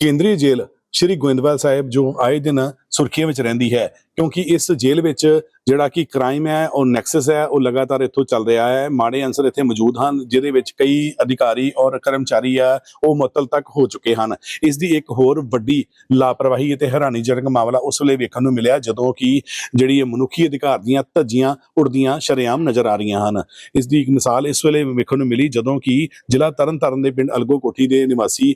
ਕੇਂਦਰੀ ਜੇਲ੍ਹ ਸ਼੍ਰੀ ਗੋਇੰਦਵਾਲ ਸਾਹਿਬ ਜੋ ਆਏ ਦਿਨ ਸੁਰਖੀਆਂ ਵਿੱਚ ਰਹਿੰਦੀ ਹੈ, ਕਿਉਂਕਿ ਇਸ ਜੇਲ੍ਹ ਵਿੱਚ ਜਿਹੜਾ ਕਿ ਕ੍ਰਾਈਮ ਹੈ, ਉਹ ਨੈਕਸਸ ਹੈ, ਉਹ ਲਗਾਤਾਰ ਇੱਥੋਂ ਚੱਲ ਰਿਹਾ ਹੈ। ਮਾੜੇ ਅੰਸਰ ਇੱਥੇ ਮੌਜੂਦ ਹਨ, ਜਿਹਦੇ ਵਿੱਚ ਕਈ ਅਧਿਕਾਰੀ ਔਰ ਕਰਮਚਾਰੀ ਆ, ਉਹ ਮੁਅੱਤਲ ਤੱਕ ਹੋ ਚੁੱਕੇ ਹਨ। ਇਸ ਦੀ ਇੱਕ ਹੋਰ ਵੱਡੀ ਲਾਪਰਵਾਹੀ ਅਤੇ ਹੈਰਾਨੀਜਨਕ ਮਾਮਲਾ ਉਸ ਵੇਲੇ ਵੇਖਣ ਨੂੰ ਮਿਲਿਆ, ਜਦੋਂ ਕਿ ਜਿਹੜੀ ਇਹ ਮਨੁੱਖੀ ਅਧਿਕਾਰ ਦੀਆਂ ਧੱਜੀਆਂ, ਉੜਦੀਆਂ, ਸ਼ਰੇਆਮ ਨਜ਼ਰ ਆ ਰਹੀਆਂ ਹਨ। ਇਸ ਦੀ ਇੱਕ ਮਿਸਾਲ ਇਸ ਵੇਲੇ ਵੇਖਣ ਨੂੰ ਮਿਲੀ, ਜਦੋਂ ਕਿ ਜ਼ਿਲ੍ਹਾ ਤਰਨਤਾਰਨ ਦੇ ਪਿੰਡ ਅਲਗੋ ਕੋਠੀ ਦੇ ਨਿਵਾਸੀ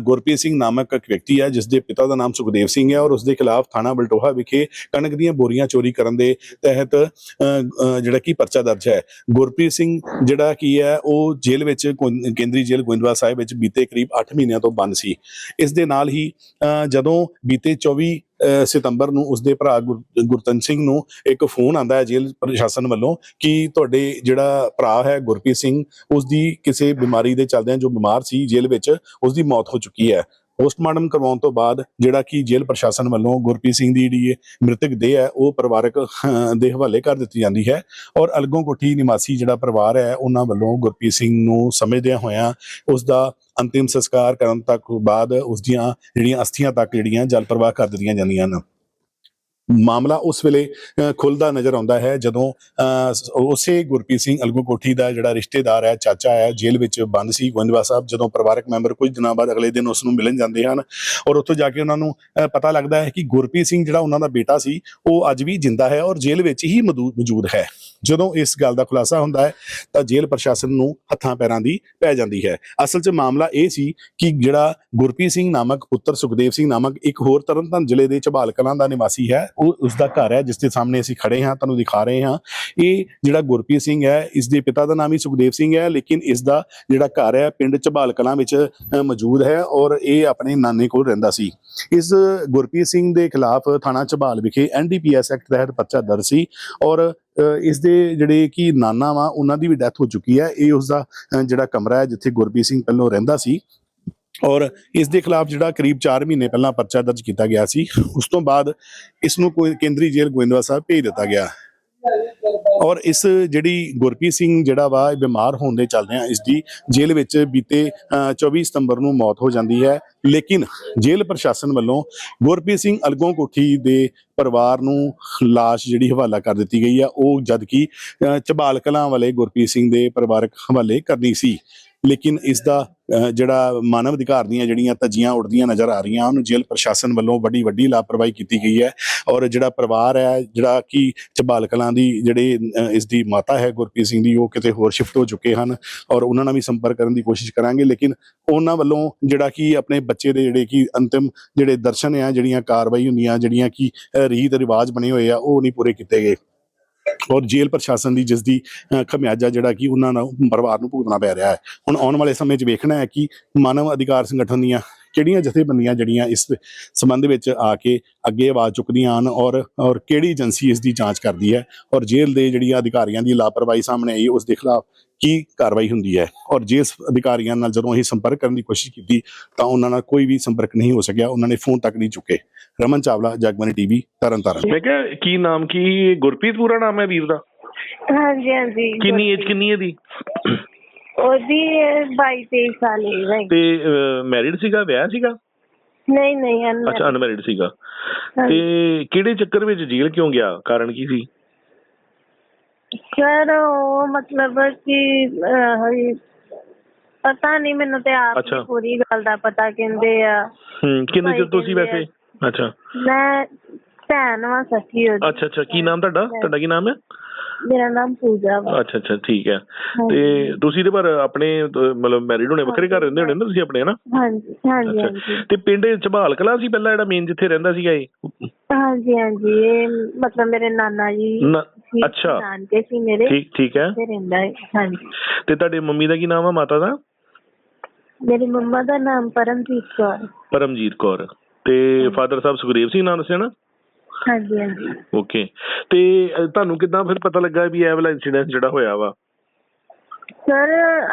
ਗੁਰਪ੍ਰੀਤ ਸਿੰਘ ਨਾਮਕ ਇੱਕ ਵਿਅਕਤੀ ਹੈ ਜਿਸ ਦੇ ਪਿਤਾ ਦਾ ਨਾਮ ਸੁਖਦੇਵ ਸਿੰਘ ਹੈ ਔਰ ਉਸ ਦੇ ਖਿਲਾਫ ਥਾਣਾ ਬਲਟੋਹਾ ਵਿਖੇ ਕਣਕ ਦੀਆਂ ਬੋਰੀਆਂ ਚੋਰੀ ਕਰਨ ਦੇ ਤਹਿਤ ਜਿਹੜਾ ਕਿ ਪਰਚਾ ਦਰਜ ਹੈ। ਗੁਰਪ੍ਰੀਤ ਸਿੰਘ ਜਿਹੜਾ ਕੀ ਹੈ, ਉਹ ਜੇਲ੍ਹ ਵਿੱਚ ਕੇਂਦਰੀ ਜੇਲ੍ਹ ਗੋਇੰਦਵਾਲ ਸਾਹਿਬ ਵਿੱਚ ਬੀਤੇ ਕਰੀਬ 8 ਮਹੀਨਿਆਂ ਤੋਂ ਬੰਦ ਸੀ। ਇਸ ਦੇ ਨਾਲ ਹੀ ਜਦੋਂ ਬੀਤੇ 24 ਸਤੰਬਰ ਨੂੰ ਉਸਦੇ ਭਰਾ ਗੁਰ- ਗੁਰਤਨ ਸਿੰਘ ਨੂੰ ਇੱਕ ਫੋਨ ਆਂਦਾ ਹੈ ਜੇਲ੍ਹ ਪ੍ਰਸ਼ਾਸਨ ਵੱਲੋਂ ਕਿ ਤੁਹਾਡੇ ਜਿਹੜਾ ਭਰਾ ਹੈ ਗੁਰਪ੍ਰੀਤ ਸਿੰਘ ਉਸ ਦੀ ਕਿਸੇ ਬਿਮਾਰੀ ਦੇ ਚੱਲਦਿਆਂ ਜੋ ਬਿਮਾਰ ਸੀ ਜੇਲ੍ਹ ਵਿੱਚ ਉਸ ਦੀ ਮੌਤ ਹੋ ਚੁੱਕੀ ਹੈ। ਪੋਸਟਮਾਰਟਮ ਕਰਵਾਉਣ ਤੋਂ ਬਾਅਦ ਜਿਹੜਾ ਕਿ ਜੇਲ੍ਹ ਪ੍ਰਸ਼ਾਸਨ ਵੱਲੋਂ ਗੁਰਪ੍ਰੀਤ ਸਿੰਘ ਦੀ ਜਿਹੜੀ ਮ੍ਰਿਤਕ ਦੇਹ ਹੈ, ਉਹ ਪਰਿਵਾਰਕ ਦੇ ਹਵਾਲੇ ਕਰ ਦਿੱਤੀ ਜਾਂਦੀ ਹੈ ਔਰ ਅਲਗੋਂ ਕੋਠੀ ਨਿਵਾਸੀ ਜਿਹੜਾ ਪਰਿਵਾਰ ਹੈ, ਉਹਨਾਂ ਵੱਲੋਂ ਗੁਰਪ੍ਰੀਤ ਸਿੰਘ ਨੂੰ ਸਮਝਦਿਆਂ ਹੋਇਆਂ ਉਸ ਦਾ ਅੰਤਿਮ ਸੰਸਕਾਰ ਕਰਨ ਤੱਕ ਬਾਅਦ ਉਸ ਦੀਆਂ ਜਿਹੜੀਆਂ ਅਸਥੀਆਂ ਤੱਕ ਜਿਹੜੀਆਂ ਜਲ ਪ੍ਰਵਾਹ ਕਰ ਦਿੱਤੀਆਂ ਜਾਂਦੀਆਂ ਹਨ। ਮਾਮਲਾ ਉਸ ਵੇਲੇ ਖੁੱਲਦਾ ਨਜ਼ਰ ਆਉਂਦਾ ਹੈ ਜਦੋਂ ਉਸੇ ਗੁਰਪ੍ਰੀਤ ਸਿੰਘ ਅਲਗੋ ਕੋਠੀ ਦਾ ਜਿਹੜਾ ਰਿਸ਼ਤੇਦਾਰ ਹੈ, ਚਾਚਾ ਹੈ, ਜੇਲ੍ਹ ਵਿੱਚ ਬੰਦ ਸੀ ਗੋਇੰਦਵਾ ਸਾਹਿਬ ਜਦੋਂ ਪਰਿਵਾਰਕ ਮੈਂਬਰ ਕੁਝ ਦਿਨਾਂ ਬਾਅਦ ਅਗਲੇ ਦਿਨ ਉਸ ਨੂੰ ਮਿਲਣ ਜਾਂਦੇ ਹਨ ਔਰ ਉੱਥੋਂ ਜਾ ਕੇ ਉਹਨਾਂ ਨੂੰ ਪਤਾ ਲੱਗਦਾ ਹੈ ਕਿ ਗੁਰਪ੍ਰੀਤ ਸਿੰਘ ਜਿਹੜਾ ਉਹਨਾਂ ਦਾ ਬੇਟਾ ਸੀ, ਉਹ ਅੱਜ ਵੀ ਜਿੰਦਾ ਹੈ ਔਰ ਜੇਲ੍ਹ ਵਿੱਚ ਹੀ ਮੌਜੂ- ਮੌਜੂਦ ਹੈ। ਜਦੋਂ ਇਸ ਗੱਲ ਦਾ ਖੁਲਾਸਾ ਹੁੰਦਾ ਹੈ, ਤਾਂ ਜੇਲ੍ਹ ਪ੍ਰਸ਼ਾਸਨ ਨੂੰ ਹੱਥਾਂ ਪੈਰਾਂ ਦੀ ਪੈ ਜਾਂਦੀ ਹੈ। ਅਸਲ 'ਚ ਮਾਮਲਾ ਇਹ ਸੀ ਕਿ ਜਿਹੜਾ ਗੁਰਪ੍ਰੀਤ ਸਿੰਘ ਨਾਮਕ ਪੁੱਤਰ ਸੁਖਦੇਵ ਸਿੰਘ ਨਾਮਕ ਇੱਕ ਹੋਰ ਤਰਨਤਾਰਨ ਜ਼ਿਲ੍ਹੇ ਦੇ ਝਬਾਲ ਕਲਾਂ ਦਾ ਨਿਵਾਸੀ ਹੈ ਉਹ ਉਸ ਦਾ ਘਰ ਹੈ ਜਿਸ ਦੇ ਸਾਹਮਣੇ ਅਸੀਂ ਖੜੇ ਹਾਂ ਤੁਹਾਨੂੰ ਦਿਖਾ ਰਹੇ ਹਾਂ। ਇਹ ਜਿਹੜਾ ਗੁਰਪ੍ਰੀਤ ਸਿੰਘ ਹੈ ਇਸ ਦੇ ਪਿਤਾ ਦਾ ਨਾਮ ਹੀ ਸੁਖਦੇਵ ਸਿੰਘ ਹੈ ਲੇਕਿਨ ਇਸ ਦਾ ਜਿਹੜਾ ਘਰ ਹੈ ਪਿੰਡ ਝਬਾਲ ਕਲਾਂ ਵਿੱਚ ਮੌਜੂਦ ਹੈ ਔਰ ਇਹ ਆਪਣੇ ਨਾਨੇ ਕੋਲ ਰਹਿੰਦਾ ਸੀ। ਇਸ ਗੁਰਪ੍ਰੀਤ ਸਿੰਘ ਦੇ ਖਿਲਾਫ ਥਾਣਾ ਝਬਾਲ ਵਿਖੇ ਐਨਡੀਪੀਐਸ ਐਕਟ ਤਹਿਤ ਪਰਚਾ ਦਰਜ ਸੀ ਔਰ ਅ, ਇਸ ਦੇ ਜਿਹੜੇ ਕਿ ਨਾਨਾ ਵਾ ਉਹਨਾਂ ਦੀ ਵੀ ਡੈਥ ਹੋ ਚੁੱਕੀ ਹੈ। ਇਹ ਉਸ ਦਾ ਜਿਹੜਾ ਕਮਰਾ ਹੈ ਜਿੱਥੇ ਗੁਰਪ੍ਰੀਤ ਸਿੰਘ ਪਹਿਲਾਂ ਰਹਿੰਦਾ ਸੀ ਔਰ ਇਸ ਦੇ ਖਿਲਾਫ ਜਿਹੜਾ ਕਰੀਬ 4 ਮਹੀਨੇ ਪਹਿਲਾਂ ਪਰਚਾ ਦਰਜ ਕੀਤਾ ਗਿਆ ਸੀ ਉਸ ਤੋਂ ਬਾਅਦ ਇਸ ਨੂੰ ਕੇਂਦਰੀ ਜੇਲ੍ਹ ਗੋਇੰਦਵਾਲ ਸਾਹਿਬ ਭੇਜ ਦਿੱਤਾ ਗਿਆ। ਔਰ ਇਸ ਜਿਹੜੀ ਗੁਰਪ੍ਰੀਤ ਸਿੰਘ ਜਿਹੜਾ ਵਾ ਬਿਮਾਰ ਹੋਣ ਦੇ ਚੱਲਦਿਆਂ ਇਸ ਦੀ ਜੇਲ੍ਹ ਵਿੱਚ ਬੀਤੇ ਅ, 24 ਸਤੰਬਰ ਨੂੰ ਮੌਤ ਹੋ ਜਾਂਦੀ ਹੈ। ਲੇਕਿਨ ਜੇਲ੍ਹ ਪ੍ਰਸ਼ਾਸਨ ਵੱਲੋਂ ਗੁਰਪ੍ਰੀਤ ਸਿੰਘ ਅਲਗੋਂ ਕੋਠੀ ਦੇ ਪਰਿਵਾਰ ਨੂੰ ਲਾਸ਼ ਜਿਹੜੀ ਹਵਾਲਾ ਕਰ ਦਿੱਤੀ ਗਈ ਆ। ਉਹ ਜਦਕਿ ਕਿ ਝਬਾਲ ਕਲਾਂ ਵਾਲੇ ਗੁਰਪ੍ਰੀਤ ਸਿੰਘ ਦੇ ਪਰਿਵਾਰਕ ਹਵਾਲੇ ਕਰਨੀ ਸੀ। ਲੇਕਿਨ ਇਸ ਦਾ ਜਿਹੜਾ ਮਾਨਵ ਅਧਿਕਾਰ ਦੀਆਂ ਜਿਹੜੀਆਂ ਧੱਜੀਆਂ ਉੱਡਦੀਆਂ ਨਜ਼ਰ ਆ ਰਹੀਆਂ ਉਹਨੂੰ ਜੇਲ੍ਹ ਪ੍ਰਸ਼ਾਸਨ ਵੱਲੋਂ ਵੱਡੀ ਵੱਡੀ ਲਾਪਰਵਾਹੀ ਕੀਤੀ ਗਈ ਹੈ ਔਰ ਜਿਹੜਾ ਪਰਿਵਾਰ ਹੈ ਜਿਹੜਾ ਕਿ ਝਬਾਲ ਕਲਾਂ ਦੀ ਜਿਹੜੇ ਅ, ਇਸ ਦੀ ਮਾਤਾ ਹੈ ਗੁਰਪ੍ਰੀਤ ਸਿੰਘ ਦੀ ਉਹ ਕਿਤੇ ਹੋਰ ਸ਼ਿਫਟ ਹੋ ਚੁੱਕੇ ਹਨ ਔਰ ਉਹਨਾਂ ਨਾਲ ਵੀ ਸੰਪਰਕ ਕਰਨ ਦੀ ਕੋਸ਼ਿਸ਼ ਕਰਾਂਗੇ ਲੇਕਿਨ ਉਹਨਾਂ ਵੱਲੋਂ ਜਿਹੜਾ ਕਿ ਆਪਣੇ ਬੱਚੇ ਦੇ ਜਿਹੜੇ ਕਿ ਅੰਤਿਮ ਜਿਹੜੇ ਦਰਸ਼ਨ ਆ ਜਿਹੜੀਆਂ ਕਾਰਵਾਈ ਹੁੰਦੀਆਂ ਜਿਹੜੀਆਂ ਕਿ ਰੀਤ ਰਿਵਾਜ ਬਣੇ ਹੋਏ ਆ ਉਹ ਨਹੀਂ ਪੂਰੇ ਕੀਤੇ ਗਏ। ਔਰ ਜੇਲ੍ਹ ਪ੍ਰਸ਼ਾਸਨ ਦੀ ਜਿਸ ਦੀ ਖਮਿਆਜਾ ਜਿਹੜਾ ਕਿ ਉਹਨਾਂ ਨੂੰ, ਪਰਿਵਾਰ ਨੂੰ ਭੁਗਤਣਾ ਪੈ ਰਿਹਾ ਹੈ। ਹੁਣ ਆਉਣ ਵਾਲੇ ਸਮੇਂ 'ਚ ਵੇਖਣਾ ਹੈ ਕਿ ਮਾਨਵ ਅਧਿਕਾਰ ਸੰਗਠਨ ਦੀਆਂ ਕਿਹੜੀਆਂ ਜਥੇਬੰਦੀਆਂ ਜਿਹੜੀਆਂ ਇਸ ਸੰਬੰਧ ਵਿੱਚ ਆ ਕੇ ਅੱਗੇ ਆਵਾਜ਼ ਚੁੱਕਦੀਆਂ ਹਨ ਔਰ ਔਰ ਕਿਹੜੀ ਏਜੰਸੀ ਇਸ ਦੀ ਜਾਂਚ ਕਰਦੀ ਹੈ। ਔਰ ਜੇਲ੍ਹ ਦੇ ਜਿਹੜੀਆਂ ਅਧਿਕਾਰੀਆਂ ਦੀ ਲਾਪਰਵਾਹੀ ਸਾਹਮਣੇ ਆਈ, ਉਸ ਦੇ ਖਿਲਾਫ ਕੀ ਕਾਰਵਾਈ ਹੁੰਦੀ ਹੈ? ਔਰ ਜਿਸ ਅਧਿਕਾਰੀਆਂ ਨਾਲ ਜਦੋਂ ਅਸੀਂ ਸੰਪਰਕ ਕਰਨ ਦੀ ਕੋਸ਼ਿਸ਼ ਕੀਤੀ ਤਾਂ ਉਹਨਾਂ ਨਾਲ ਕੋਈ ਵੀ ਸੰਪਰਕ ਨਹੀਂ ਹੋ ਸਕਿਆ ਉਹਨਾਂ ਨੇ ਫੋਨ ਤੱਕ ਨਹੀਂ ਚੁੱਕੇ। ਰਮਨ ਚਾਵਲਾ ਜਗਬਾਨੀ ਟੀਵੀ ਤਰਨਤਾਰਨ। ਮੈਂ ਕਿਹਾ ਕੀ ਨਾਮ ਕੀ ਗੁਰਪ੍ਰੀਤ ਪੂਰਾ ਨਾਮ ਹੈ ਵੀਰ ਦਾ? ਹਾਂਜੀ ਹਾਂਜੀ। ਕਿੰਨੀ ਏਜ ਕਿੰਨੀ ਹੈ ਦੀ? ਉਹਦੀ 22 23 ਸਾਲ ਹੀ ਹੈ ਤੇ ਮੈਰਿਡ ਸੀਗਾ ਵਿਆਹ ਸੀਗਾ? ਨਹੀਂ ਨਹੀਂ ਅਨਮੈਰਿਡ ਅੱਛਾ ਅਨਮੈਰਿਡ ਸੀਗਾ। ਤੇ ਕਿਹੜੇ ਚੱਕਰ ਵਿੱਚ ਜੇਲ੍ਹ ਕਿਉਂ ਗਿਆ? ਕਾਰਨ ਕੀ ਸੀ? ਸਰ ਉਹ ਮਤਲਬ ਕਿ ਅਹ, ਪਤਾ ਨਹੀਂ ਮੈਨੂੰ ਤੇ ਆਪ ਅੱਛਾ। ਪੂਰੀ ਗੱਲ ਦਾ ਪਤਾ ਕਹਿੰਦੇ ਆ। ਹੂੰ ਕਿੰਨੇ ਚਿਰ ਤੋਂ ਸੀ ਵੈਸੇ? ਅੱਛਾ। ਮੈਂ ਭੈਣ ਵਾਂ ਸਖੀ ਉਹਦੀ। ਅੱਛਾ ਅੱਛਾ ਕੀ ਨਾਮ ਤੁਹਾਡਾ? ਤੁਹਾਡਾ ਕੀ ਨਾਮ ਹੈ ਮੇਰਾ ਨਾਮ ਪੂਜਾ ਵਾ। ਅੱਛਾ ਅੱਛਾ ਠੀਕ ਹੈ। ਤੇ ਤੁਸੀਂ ਤੇ ਪਰ ਆਪਣੇ ਅਹ, ਮਤਲਬ ਮੈਰਿਡ ਹੋਣੇ ਵੱਖਰੇ ਘਰ ਰਹਿੰਦੇ ਹੋਣੇ ਨਾ ਤੁਸੀਂ ਆਪਣੇ ਹਨਾ? ਹਾਂਜੀ ਹਾਂਜੀ ਹਾਂਜੀ। ਤੇ ਪਿੰਡ ਝਬਾਲ ਕਲਾਂ ਸੀ ਪਹਿਲਾਂ ਜਿਹੜਾ ਮੇਨ ਜਿੱਥੇ ਰਹਿੰਦਾ ਸੀਗਾ ਇਹ? ਹਾਂਜੀ ਹਾਂਜੀ ਇਹ ਮਤਲਬ ਮੇਰੇ ਨਾਨਾ ਜੀ ਨਾ- ਸੀ, ਅੱਛਾ। ਨਾਨਕੇ ਸੀ ਮੇਰੇ। ਠੀਕ ਠੀਕ ਹੈ। ਉੱਥੇ ਰਹਿੰਦਾ ਹੈ ਹਾਂਜੀ। ਤੇ ਤੁਹਾਡੇ ਮੰਮੀ ਦਾ ਕੀ ਨਾਮ ਆ ਮਾਤਾ ਦਾ? ਮੇਰੀ ਮੰਮਾ ਦਾ ਨਾਮ ਪਰਮਜੀਤ ਕੌਰ। ਪਰਮਜੀਤ ਕੌਰ। ਤੇ ਫਾਦਰ ਸਾਹਿਬ ਸੁਖਦੇਵ ਸਿੰਘ ਨਾਮ ਦੱਸਿਆ ਨਾ? ਹਾਂਜੀ ਹਾਂਜੀ। ਓਕੇ ਤੇ ਅਹ, ਤੁਹਾਨੂੰ ਕਿਦਾਂ ਫਿਰ ਪਤਾ ਲੱਗਾ ਵੀ ਇਹ ਵਾਲਾ ਇਨਸੀਡੈਂਟ ਜਿਹੜਾ ਹੋਇਆ ਵਾ? ਸਰ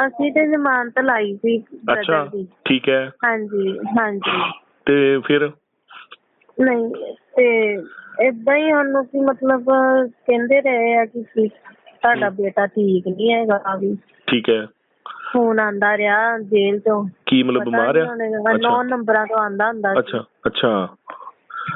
ਅਸੀਂ ਤੇ ਜ਼ਮਾਨਤ ਲਾਈ ਸੀ brother ਅੱਛਾ ਦੀ। ਠੀਕ ਹੈ। ਹਾਂਜੀ ਹਾਂਜੀ। ਤੇ ਫਿਰ? ਨਹੀਂ ਤੇ ਇਦਾਂ ਹੀ ਉਹਨੂੰ ਕੀ ਮਤਲਬ ਕਹਿੰਦੇ ਰਹੇ ਆ ਕਿ ਕੀ ਤੁਹਾਡਾ ਬੇਟਾ ਠੀਕ ਨਹੀਂ ਹੈਗਾ ਵੀ। ਠੀਕ ਹੈ। ਫੋਨ ਆਂਦਾ ਰਿਹਾ ਜੇਲ੍ਹ ਤੋਂ ਕੀ ਮਤਲਬ ਬਿਮਾਰ ਆ। ਨੰਬਰਾਂ ਤੋਂ ਆਂਦਾ ਹੁੰਦਾ ਸੀ। ਅੱਛਾ ਅੱਛਾ।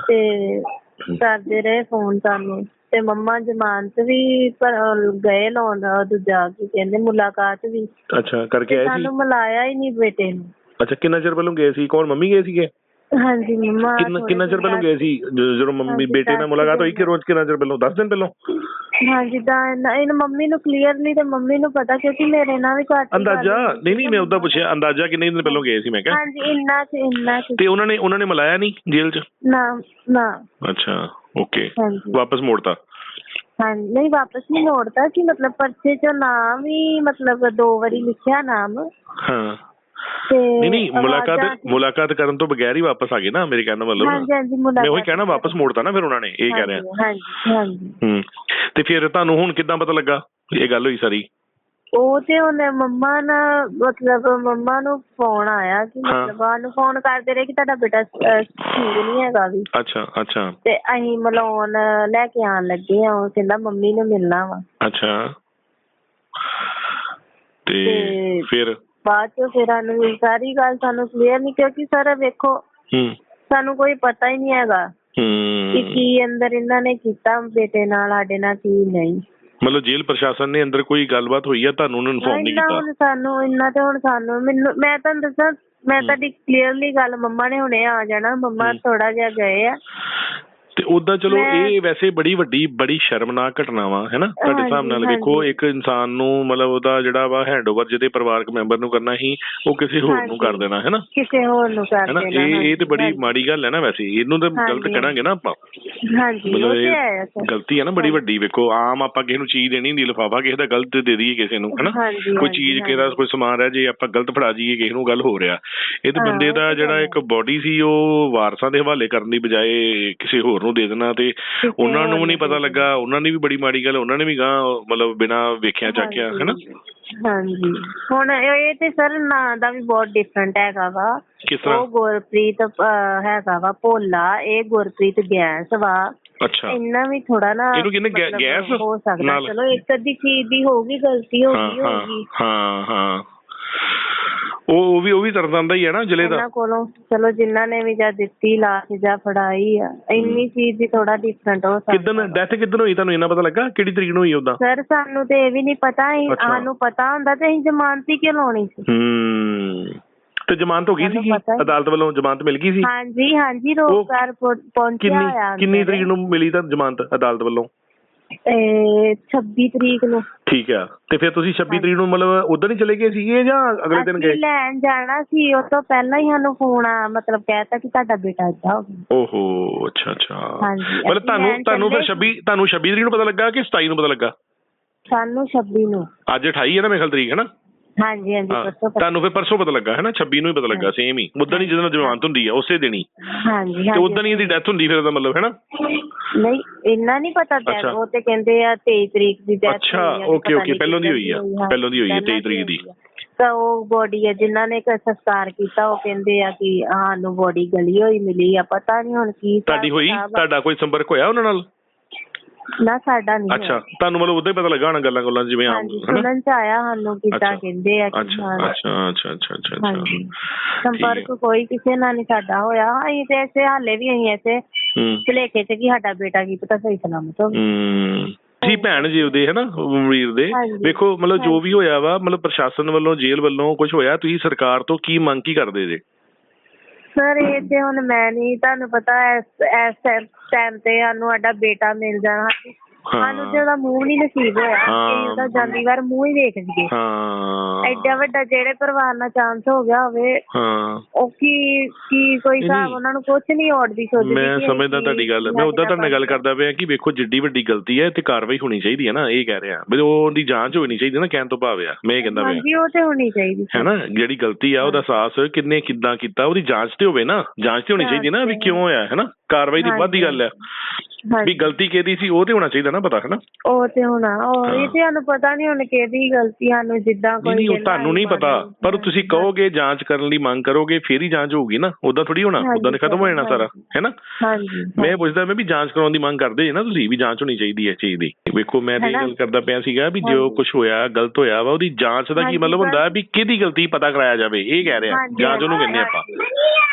ਤੇ ਕਰਦੇ ਰਹੇ ਫੋਨ ਸਾਨੂੰ। ਤੇ ਮੰਮਾ ਜ਼ਮਾਨਤ ਵੀ ਪਰ ਗਏ ਲਾਉਣ ਦੂਜਾ ਕੀ ਕਹਿੰਦੇ ਮੁਲਾਕਾਤ ਵੀ। ਅੱਛਾ ਕਰਕੇ ਆਏ ਸੀ? ਸਾਨੂੰ ਮਿਲਾਇਆ ਹੀ ਨਹੀਂ ਬੇਟੇ ਨੂੰ। ਅੱਛਾ ਕਿੰਨਾ ਚਿਰ ਪਹਿਲਾਂ ਗਏ ਸੀ? ਕੌਣ ਮੰਮੀ ਗਏ ਸੀਗੇ? ਹਾਂਜੀ ਮੰਮਾ ਕਿੰਨਾ ਕਿੰਨਾ ਚਿਰ ਪਹਿਲਾਂ ਗਏ ਸੀ? ਜ- ਜਦੋਂ ਮੰਮੀ ਹਾਂਜੀ, ਬੇਟੇ ਨਾਲ ਦਸ ਮੁਲਾਕਾਤ ਹੋਈ ਕਿ। ਰੋਜ਼ ਕਿੰਨਾ ਚਿਰ ਪਹਿਲਾਂ? 10 ਦਿਨ ਪਹਿਲਾਂ? ਹਾਂਜੀ ਤਾਂ ਇਹਨਾਂ ਇਹਨਾਂ ਮੰਮੀ ਨੂੰ ਕਲੀਅਰਲੀ ਤੇ ਮੰਮੀ ਨੂੰ ਪਤਾ ਕਿਉਂਕਿ ਮੇਰੇ ਨਾਲ ਵੀ ਘੱਟ ਹੀ ਗੱਲ ਅੰਦਾਜ਼ਾ? ਹੁੰਦੀ ਨਹੀਂ ਨਹੀਂ ਮੈਂ। ਉਦਾਂ ਪੁੱਛਿਆ ਅੰਦਾਜ਼ਾ ਕਿੰਨੇ ਦਿਨ ਪਹਿਲਾਂ ਗਏ ਸੀ ਮੈਂ ਕਿਹਾ? ਹਾਂਜੀ ਇੰਨਾ ਕੁ ਇੰਨਾ ਕੁ। ਤੇ ਉਹਨਾਂ ਨੇ ਉਹਨਾਂ ਨੇ ਮਿਲਾਇਆ ਨਹੀਂ ਜੇਲ੍ਹ 'ਚ? ਨਾ ਨਾ। ਅੱਛਾ ਓਕੇ। ਹਾਂਜੀ। ਵਾਪਸ ਮੋੜਤਾ? ਹਾਂਜੀ ਨਹੀਂ ਵਾਪਸ ਨਹੀਂ ਮੋੜਦਾ ਕਿ ਮਤਲਬ ਪਰਚੇ 'ਚ ਨਾਮ ਵੀ ਮਤਲਬ ਦੋ ਵਾਰੀ ਲਿਖਿਆ ਨਾਮ। ਹਾਂ। ਨਹੀਂ ਨਹੀਂ ਮੁਲਾਕਾਤ ਮੁਲਾਕਾਤ ਕਰਨ ਤੋਂ ਬਗੈਰ ਹੀ ਵਾਪਸ ਆ ਗਏ ਨਾ ਮੇਰੇ ਕਹਿਣ ਦਾ ਮਤਲਬ ਹਾਂਜੀ ਹਾਂਜੀ ਮੈਂ ਮੁਲਾਕਾਤ ਉਹੀ ਕਹਿਣਾ ਵਾਪਸ ਮੋੜਤਾ ਨਾ ਫਿਰ ਉਹਨਾਂ ਨੇ ਇਹ ਕਹਿ ਰਿਹਾ। ਹਾਂਜੀ ਹਾਂਜੀ। ਹੂੰ ਤੇ ਫਿਰ ਤੁਹਾਨੂੰ ਹੁਣ ਕਿੱਦਾਂ ਪਤਾ ਲੱਗਾ ਇਹ ਗੱਲ ਹੋਈ ਸਾਰੀ? ਉਹ ਤੇ ਉਹਨੇ ਮੰਮਾ ਨਾਲ ਮਤਲਬ ਮੰਮਾ ਨੂੰ ਫੋਨ ਆਇਆ ਕਿ। ਮਤਲਬ ਉਹਨੂੰ ਫੋਨ ਕਰਦੇ ਰਹੇ ਕਿ ਤੁਹਾਡਾ ਬੇਟਾ ਠੀਕ ਨਹੀਂ ਹੈਗਾ ਵੀ। ਅੱਛਾ ਅੱਛਾ। ਤੇ ਅਸੀਂ ਮਿਲਾਉਣ ਲੈ ਕੇ ਆਣ ਲੱਗੇ ਆ ਉਹ ਕਹਿੰਦਾ ਮੰਮੀ ਨੂੰ ਮਿਲਣਾ ਵਾ। ਅੱਛਾ। ਤੇ- ਫਿਰ? ਬਾਅਦ ਚ ਫਿਰ ਸਾਨੂੰ ਇਹ ਸਾਰੀ ਗੱਲ ਸਾਨੂੰ ਕਲੀਅਰ ਨਹੀਂ ਕਿਉਂਕਿ ਸਰ ਵੇਖੋ ਹੂੰ। ਸਾਨੂੰ ਕੋਈ ਪਤਾ ਹੀ ਨਹੀਂ ਹੈਗਾ ਕਿ ਹੂੰ। ਕੀ ਅੰਦਰ ਇਹਨਾਂ ਨੇ ਕੀਤਾ ਬੇਟੇ ਨਾਲ ਸਾਡੇ ਨਾਲ ਕੀ ਨਹੀਂ। ਮਤਲਬ ਜੇਲ੍ਹ ਪ੍ਰਸ਼ਾਸਨ ਨੇ ਅੰਦਰ ਕੋਈ ਗੱਲਬਾਤ ਹੋਈ ਆ ਤੁਹਾਨੂੰ ਉਹਨੂੰ ਇਨਫੋਰਮ ਨਹੀਂ ਕੀਤਾ? ਹੁਣ ਸਾਨੂੰ ਇੰਨਾ ਤੇ ਹੁਣ ਸਾਨੂੰ ਮੈਨੂੰ ਮੈਂ ਤੁਹਾਨੂੰ ਦੱਸਾਂ ਮੈਂ ਤੁਹਾਡੀ ਕਲੀਅਰਲੀ ਗੱਲ ਮੰਮਾ ਨੇ ਹੁਣੇ ਆ ਜਾਣਾ ਮੰਮਾ। ਥੋੜਾ ਜਿਹਾ ਗਏ ਆ। ਤੇ ਉਦਾਂ ਚਲੋ ਇਹ ਵੈਸੇ ਬੜੀ ਵੱਡੀ ਬੜੀ ਸ਼ਰਮਨਾਕ ਘਟਨਾ ਵਾ ਹੈਨਾ ਤੁਹਾਡੇ ਹਿਸਾਬ ਨਾਲ ਵੇਖੋ। ਇੱਕ ਇਨਸਾਨ ਨੂੰ ਮਤਲਬ ਉਹਦਾ ਜਿਹੜਾ ਵਾ ਹੈਂਡਓਵਰ ਜਿਹਦੇ ਪਰਿਵਾਰਕ ਮੈਂਬਰ ਨੂੰ ਕਰਨਾ ਸੀ ਉਹ ਕਿਸੇ ਹੋਰ ਨੂੰ। ਕਰ ਦੇਣਾ ਹੈਨਾ ਕਿਸੇ ਹੋਰ ਨੂੰ ਕਰ ਦੇਣਾ ਇਹ ਇਹ ਤੇ ਬੜੀ। ਮਾੜੀ ਗੱਲ ਹੈ ਨਾ ਵੈਸੇ ਇਹਨੂੰ ਤਾਂ ਗਲਤ। ਕਹਿਣਾਗੇ ਨਾ ਆਪਾਂ ਹਾਂਜੀ ਉਹ ਮਤਲਬ ਤੇ ਇਹ ਹੈ ਗਲਤੀ ਹੈ ਨਾ ਬੜੀ। ਵੱਡੀ ਵੇਖੋ ਆਮ ਆਪਾਂ ਕਿਸੇ ਨੂੰ ਚੀਜ਼ ਦੇਣੀ ਹੁੰਦੀ ਲਿਫਾਫਾ ਕਿਸੇ ਦਾ ਗਲਤ ਦੇ ਦਈਏ ਕਿਸੇ ਨੂੰ ਹੈਨਾ ਕੋਈ ਚੀਜ਼ ਕਿਸੇ ਦਾ ਹਾਂਜੀ। ਕੋਈ ਸਮਾਨ ਹੈ ਜੇ ਆਪਾਂ ਗਲਤ ਫੜਾ ਜਾਈਏ ਕਿਸੇ ਨੂੰ ਗੱਲ ਹੋ ਰਿਹਾ ਇਹ ਤਾਂ ਹਾਂ, ਬੰਦੇ ਦਾ ਜਿਹੜਾ ਇੱਕ ਬੋਡੀ ਸੀ ਉਹ ਵਾਰਸਾਂ ਦੇ ਹਵਾਲੇ ਕਰਨ ਦੀ ਬਜਾਏ ਕਿਸੇ ਹੋਰ ਨੂੰ ਦੇ ਦੇਣਾ ਤੇ ਉਹਨਾਂ ਨੂੰ ਵੀ ਨਹੀਂ ਪਤਾ ਲੱਗਾ ਉਹਨਾਂ ਨੇ ਵੀ ਬੜੀ ਮਾੜੀ ਗੱਲ ਉਹਨਾਂ ਨੇ ਵੀ ਗਾਂ ਮਤਲਬ ਬਿਨਾ ਵੇਖਿਆ ਚਾਖਿਆ ਹੈਨਾ? ਹਾਂਜੀ। ਹੁਣ ਇਹ ਤੇ ਸਰ ਨਾਂ ਦਾ ਵੀ ਬਹੁਤ ਡਿਫਰੈਂਟ ਹੈਗਾ ਵਾ। ਉਹ ਗੁਰਪ੍ਰੀਤ ਹੈਗਾ ਵਾ ਭੋਲਾ ਇਹ ਗੁਰਪ੍ਰੀਤ ਗੈਸ ਵਾ। ਅੱਛਾ। ਇੰਨਾ ਵੀ ਥੋੜਾ ਨਾ ਇਹਨੂੰ ਕਹਿੰਦੇ ਗੈਸ ਹੋ ਸਕਦਾ? ਚਲੋ ਇੱਕ ਅੱਧੀ ਚੀਜ਼ ਦੀ ਹੋਊਗੀ ਗਲਤੀ ਹੋ ਗਈ ਹਾਂ ਹੋਊਗੀ। ਹਾਂ ਹਾਂ। ਉਹ ਉਹ ਵੀ ਉਹ ਵੀ ਤਰਦਾਂ ਦਾ ਹੀ ਹੈ ਨਾ ਜ਼ਿਲ੍ਹੇ ਦਾ। ਕੋਲੋਂ ਚਲੋ ਜਿਨ੍ਹਾਂ ਨੇ ਵੀ ਜਾਂ ਦਿੱਤੀ ਲਾਸ਼ ਜਾਂ ਫੜਾਈ ਆ ਇੰਨੀ ਚੀਜ਼ ਦੀ ਥੋੜਾ ਡਿਫਰੈਂਟ ਹੋ ਸਕਦਾ ਕਿਦਨ ਡੈਥ ਕਿਦਨ ਹੋਈ ਤੁਹਾਨੂੰ ਇਹਨਾਂ ਪਤਾ ਲੱਗਾ? ਕਿਹੜੀ ਤਰੀਕ ਨੂੰ ਹੋਈ ਉਹਦਾ? ਸਰ ਸਾਨੂੰ ਤੇ ਇਹ ਵੀ ਨਹੀਂ ਪਤਾ ਅਸੀਂ- ਅੱਛਾ। ਸਾਨੂੰ ਪਤਾ ਹੁੰਦਾ ਤੇ ਅਸੀਂ ਜ਼ਮਾਨਤੀ ਕਿਉਂ ਲਾਉਣੀ ਸੀ? ਹੂੰ। ਤੇ ਜ਼ਮਾਨਤ ਹੋ ਗਈ ਸੀ ਪਤਾ ਹੀ- ਅਦਾਲਤ ਵੱਲੋਂ ਜ਼ਮਾਨਤ ਮਿਲ ਗਈ ਸੀ? ਹਾਂਜੀ ਹਾਂਜੀ ਰੋਜ਼ਗਾਰ ਪਹੁੰ- ਪਹੁੰਚਿਆ ਕਿੰਨੀ ਹੋਇਆ ਕਿੰਨੀ ਅੰਦਰ। ਤਰੀਕ ਨੂੰ ਮਿਲੀ ਤਾਂ ਜ਼ਮਾਨਤ ਅਦਾਲਤ ਵੱਲੋਂ? 26 ਤਰੀਕ ਨੂੰ। ਠੀਕ ਆ। ਤੇ ਫਿਰ ਤੁਸੀਂ 26 ਤਰੀਕ ਨੂੰ ਮਤਲਬ ਉਦੋਂ ਹੀ ਚਲੇ ਗਏ ਸੀਗੇ ਜਾਂ ਅਗਲੇ ਦਿਨ ਅਸੀਂ ਗਏ ਲੈਣ ਜਾਣਾ ਸੀ ਉਸ ਤੋਂ ਪਹਿਲਾਂ ਹੀ ਸਾਨੂੰ ਫੋਨ ਆ ਮਤਲਬ ਕਹਿਤਾ ਕਿ ਤੁਹਾਡਾ ਬੇਟਾ ਏਦਾਂ ਹੋ ਗਿਆ। ਓਹੋ ਅੱਛਾ ਅੱਛਾ। ਹਾਂਜੀ, ਮਤਲਬ ਅਸੀਂ ਤੁਹਾਨੂੰ ਤੁਹਾਨੂੰ ਫਿਰ ਚੱਲੇ 26 ਤੁਹਾਨੂੰ 26 ਤਰੀਕ ਨੂੰ ਪਤਾ ਲੱਗਾ ਕਿ 27 ਨੂੰ ਪਤਾ ਲੱਗਾ? ਸਾਨੂੰ 26 ਨੂੰ। ਅੱਜ 28 ਹੈ ਨਾ ਮੇਰੇ ਖਿਆਲ ਤਰੀਕ ਹੈ ਨਾ? ਹਾਂਜੀ ਹਾਂਜੀ ਪਰਸੋਂ ਪਤਾ- ਤੁਹਾਨੂੰ ਫਿਰ ਪਰਸੋਂ ਪਤਾ ਲੱਗਾ ਹੈ ਨਾ 26 ਨੂੰ ਹੀ ਪਤਾ ਲੱਗਾ ਸੇਮ ਹੀ। ਉਦੋਂ ਹੀ ਜਦੋਂ ਜ਼ਮਾਨਤ ਹੁੰਦੀ ਆ ਉਸੇ ਦਿਨ ਹੀ। ਹਾਂਜੀ ਤੇ ਉਦੋਂ ਹੀ ਇਹਦੀ ਡੈਥ ਹੁੰਦੀ ਫਿਰ ਇਹਦਾ ਮਤਲਬ ਹੈ ਨਾ ਨਹੀਂ ਇੰਨਾ ਨਹੀਂ ਪਤਾ। ਤੇ ਉਹ ਤੇ ਕਹਿੰਦੇ ਆ 23 ਤਰੀਕ ਦੀ death ਅੱਛਾ, ਆ, ਓਕੇ, ਓਕੇ, ਪਹਿਲੋਂ ਦੀ ਹੋਈ ਆ, ਪਹਿਲੋਂ ਦੀ ਹੋਈ ਆ, ਪਹਿਲਾਂ 23 ਤਰੀਕ ਦੀ। ਆ। ਤਾਂ ਉਹ ਬੋਡੀ ਹੈ ਜਿਨ੍ਹਾਂ ਨੇ ਕ- ਸੰਸਕਾਰ ਕੀਤਾ ਉਹ ਕਹਿੰਦੇ ਆ ਕਿ ਸਾਨੂੰ ਬੋਡੀ ਗਲੀ ਹੋਈ ਮਿਲੀ ਆ ਪਤਾ ਨਹੀਂ ਹੁਣ ਕੀ ਤੁਹਾਡੀ ਹੋਈ? ਆ। ਤੁਹਾਡਾ ਕੋਈ ਸੰਪਰਕ ਹੋਇਆ ਉਹਨਾਂ ਨਾਲ? ਨਾ ਸਾਡਾ ਨਹੀਂ ਅੱਛਾ ਤੁਹਾਨੂੰ ਮਤਲਬ ਉਦੋਂ ਹੀ ਪਤਾ ਲੱਗਾ ਹੋਣਾ ਗੱਲਾਂ ਗੱਲਾਂ ਜਿਵੇਂ ਆਮ ਸੁਣਨ ਚ ਆਇਆ ਸਾਨੂੰ ਕਿੱਦਾਂ। ਕਹਿੰਦੇ ਆ ਅੱਛਾ ਅੱਛਾ ਅੱਛਾ ਅੱਛਾ ਅੱਛਾ ਸੰਪਰਕ ਕੋਈ ਕਿਸੇ ਨਾਲ ਨਹੀਂ ਸਾਡਾ ਹੋਇਆ। ਅਸੀਂ ਤੇ ਐਸੇ ਹਾਲੇ ਵੀ ਅਸੀਂ ਐਸੇ ਭੁਲੇਖੇ ਚ ਕਿ ਸਾਡਾ ਬੇਟਾ ਕੀ ਪਤਾ ਸਹੀ ਸਲਾਮਤ ਹੋ ਹੂੰ। ਜੀ ਭੈਣ ਜੀ ਉਹਦੇ ਹੈ ਨਾ ਵੀਰ ਦੇ। ਵੇਖੋ ਮਤਲਬ ਜੋ ਵੀ ਹੋਇਆ ਵਾ ਮਤਲਬ ਪ੍ਰਸ਼ਾਸਨ ਵੱਲੋਂ ਜੇਲ੍ਹ ਵੱਲੋਂ ਕੁਝ ਹੋਇਆ ਤੁਸੀਂ ਸਰਕਾਰ ਤੋਂ ਕੀ ਮੰਗ ਕੀ ਕਰਦੇ ਜੇ? ਸਰ ਇਹ ਤੇ ਹੁਣ ਮੈਂ ਨਹੀਂ, ਤੁਹਾਨੂੰ ਪਤਾ, ਇਸ ਇਸ ਟਾਈਮ ਤੇ ਸਾਨੂੰ ਸਾਡਾ ਬੇਟਾ ਮਿਲ ਜਾਣਾ। ਸਾਨੂੰ ਤੇ ਉਹਦਾ ਮੂੰਹ ਨਹੀਂ ਨਸੀਬ ਹੋਇਆ। ਅਸੀਂ ਉਹਦਾ ਜਾਂਦੀ ਵਾਰ ਮੂੰਹ ਹੀ ਵੇਖ ਜੀਏ ਹਾਂ। ਐਡਾ ਵੱਡਾ ਜਿਹੜੇ ਪਰਿਵਾਰ ਨਾਲ ਚਾਂਸ ਹੋ ਗਿਆ ਹੋਵੇ ਹਾਂ। ਉਹ ਕੀ ਕੀ ਕੋਈ ਹਿਸਾਬ। ਉਹਨਾਂ ਨੂੰ ਕੁਝ ਨਹੀਂ ਔੜਦੀ ਸੋਚਦੀ ਮੈਂ ਸਮਝਦਾ ਤੁਹਾਡੀ ਗੱਲ। ਮੈਂ ਉਦਾਂ ਤੁਹਾਡੇ ਨਾਲ ਗੱਲ ਕਰਦਾ ਪਿਆ ਕਿ ਵੇਖੋ ਜਿੱਡੀ ਵੱਡੀ ਗਲਤੀ ਹੈ ਤੇ ਕਾਰਵਾਈ ਹੋਣੀ ਚਾਹੀਦੀ ਹੈ ਨਾ ਇਹ ਕਹਿ ਰਿਹਾ। ਵੀ ਉਹਦੀ ਜਾਂਚ ਹੋਣੀ ਚਾਹੀਦੀ ਨਾ ਕਹਿਣ ਤੋਂ ਭਾਵ ਆ। ਮੈਂ ਕਹਿੰਦਾ ਪਿਆ। ਹਾਂਜੀ ਉਹ ਤੇ ਹੋਣੀ ਚਾਹੀਦੀ। ਹੈ ਨਾ ਜਿਹੜੀ ਗਲਤੀ ਆ ਉਹਦਾ ਅਹਿਸਾਸ ਕਿੰਨੇ ਕਿੱਦਾਂ ਕੀਤਾ ਉਹਦੀ ਜਾਂਚ ਤੇ ਹੋਵੇ ਨਾ। ਜਾਂਚ ਤੇ ਹੋਣੀ ਚਾਹੀਦੀ ਨਾ ਵੀ ਕਿਉਂ ਹੋਇਆ ਹੈ ਨਾ ਕਾਰਵਾਈ ਦੀ ਵੱਧ ਗੱਲ ਆ ਵੀ ਗਲਤੀ ਕਿਹਦੀ ਸੀ ਉਹ ਤੇ ਹੋਣਾ ਚਾਹੀਦਾ ਨਾ ਨਾ ਪਤਾ ਹੈ ਨਾ ਉਹ ਤੇ ਹੁਣ ਉਹ ਇਹ। ਤੇ ਸਾਨੂੰ ਪਤਾ ਨਹੀਂ ਹੁਣ ਕਿਹਦੀ ਗਲਤੀ ਸਾਨੂੰ ਜਿੱਦਾਂ ਕੋਈ ਨਹੀਂ ਤੁਹਾਨੂੰ ਨਹੀਂ ਪਤਾ ਪਰ ਤੁਸੀਂ। ਕਹੋਗੇ ਜਾਂਚ ਕਰਨ ਲਈ ਮੰਗ ਕਰੋਗੇ ਫੇਰ ਹੀ ਜਾਂਚ ਹੋਊਗੀ ਨਾ ਉਦਾਂ ਥੋੜੀ ਹੋਣਾ ਉਦਾਂ ਤੇ ਖਤਮ ਹੋ ਜਾਣਾ ਸਰ। ਹੈ ਨਾ ਹਾਂਜੀ ਮੈਂ ਪੁੱਛਦਾ ਮੈਂ ਵੀ ਜਾਂਚ ਕਰਾਉਣ ਦੀ ਮੰਗ ਕਰਦੇ ਜੇ ਨਾ ਤੁਸੀਂ ਵੀ ਜਾਂਚ ਹੋਣੀ ਚਾਹੀਦੀ ਹੈ ਚੀਜ਼ ਦੀ ਵੇਖੋ ਮੈਂ ਤੇ ਨਾ? ਗੱਲ ਕਰਦਾ ਪਿਆ ਸੀਗਾ ਵੀ ਜੋ। ਕੁਝ ਹੋਇਆ ਗਲਤ ਹੋਇਆ ਵਾ ਉਹਦੀ ਜਾਂਚ ਦਾ ਕੀ ਮਤਲਬ। ਹੁੰਦਾ ਵੀ ਕਿਹਦੀ ਗਲਤੀ ਪਤਾ ਕਰਾਇਆ ਜਾਵੇ ਇਹ ਕਹਿ ਰਿਹਾ ਜਾਂਚ ਉਹਨੂੰ ਕਹਿੰਦੇ ਆਪਾਂ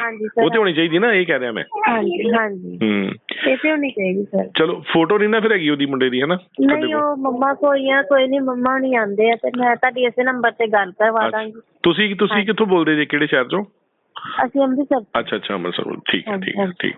ਹਾਂਜੀ ਉਹ ਤੇ ਹੋਣੀ ਚਾਹੀਦੀ ਨਾ ਇਹ ਕਹਿ ਰਿਹਾ ਮੈਂ ਹਾਂਜੀ ਹਾਂਜੀ ਹੂੰ ਇਹ ਤੇ ਹੋਣੀ ਚਾਹੀਦੀ ਸਰ ਚਲੋ ਫੋਟੋ ਨਹੀਂ ਨਾ ਫਿਰ ਹੈਗੀ ਉਹਦੀ ਮੁੰਡੇ ਦੀ ਹੈ ਨਾ ਤੁਹਾਡੇ ਨਹੀਂ? ਉਹ ਮੰਮਾ ਕੋਈ ਆ ਕੋਈ ਨਹੀਂ ਮੰਮਾ ਨਹੀਂ ਆਂਦੇ ਆ ਤੇ ਮੈਂ ਤੁਹਾਡੀ ਇਸੇ ਨੰਬਰ ਤੇ ਗੱਲ ਕਰਵਾ। ਦਾਂਗੀ ਤੁਸੀਂ ਤੁਸੀਂ। ਕਿੱਥੋਂ ਬੋਲਦੇ ਜੇ ਕਿਹੜੇ ਸ਼ਹਿਰ ਚੋਂ ਅਸੀਂ ਅੰਮ੍ਰਿਤਸਰ ਅੱਛਾ ਅੱਛਾ ਅੰਮ੍ਰਿਤਸਰ। ਠੀਕ ਹੈ ਠੀਕ ਹੈ। ਠੀਕ